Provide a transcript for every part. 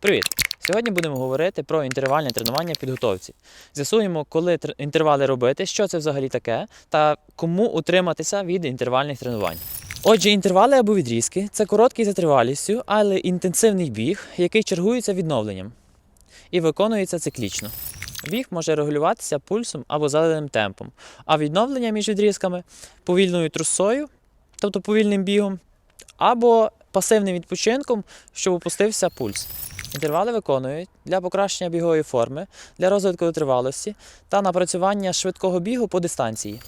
Привіт! Сьогодні будемо говорити про інтервальне тренування в підготовці. З'ясуємо, коли інтервали робити, що це взагалі таке, та кому утриматися від інтервальних тренувань. Отже, інтервали або відрізки це короткий за тривалістю, але інтенсивний біг, який чергується відновленням і виконується циклічно. Біг може регулюватися пульсом або заданим темпом, а відновлення між відрізками повільною трусою, тобто повільним бігом, або пасивним відпочинком, щоб опустився пульс. Інтервали виконують для покращення бігової форми, для розвитку тривалості та напрацювання швидкого бігу по дистанції.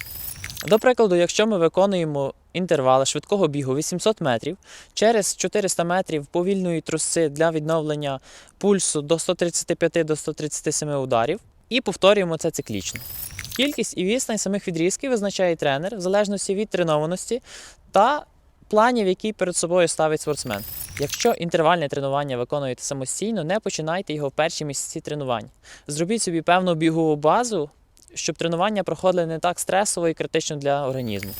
До прикладу, якщо ми виконуємо інтервали швидкого бігу 800 метрів через 400 метрів повільної трусци для відновлення пульсу до 135 до 137 ударів, і повторюємо це циклічно. Кількість і відстань самих відрізків визначає тренер в залежності від тренованості та планів, які перед собою ставить спортсмен. Якщо інтервальне тренування виконуєте самостійно, не починайте його в перші місяці тренувань. Зробіть собі певну бігову базу, щоб тренування проходили не так стресово і критично для організму.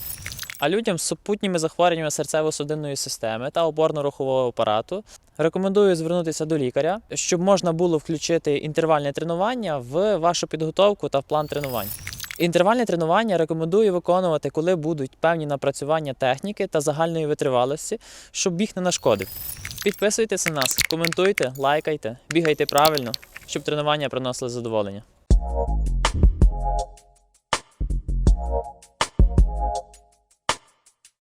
А людям з супутніми захворюваннями серцево-судинної системи та опорно-рухового апарату рекомендую звернутися до лікаря, щоб можна було включити інтервальне тренування в вашу підготовку та в план тренувань. Інтервальне тренування рекомендую виконувати, коли будуть певні напрацювання техніки та загальної витривалості, щоб біг не нашкодив. Підписуйтесь на нас, коментуйте, лайкайте, бігайте правильно, щоб тренування приносили задоволення.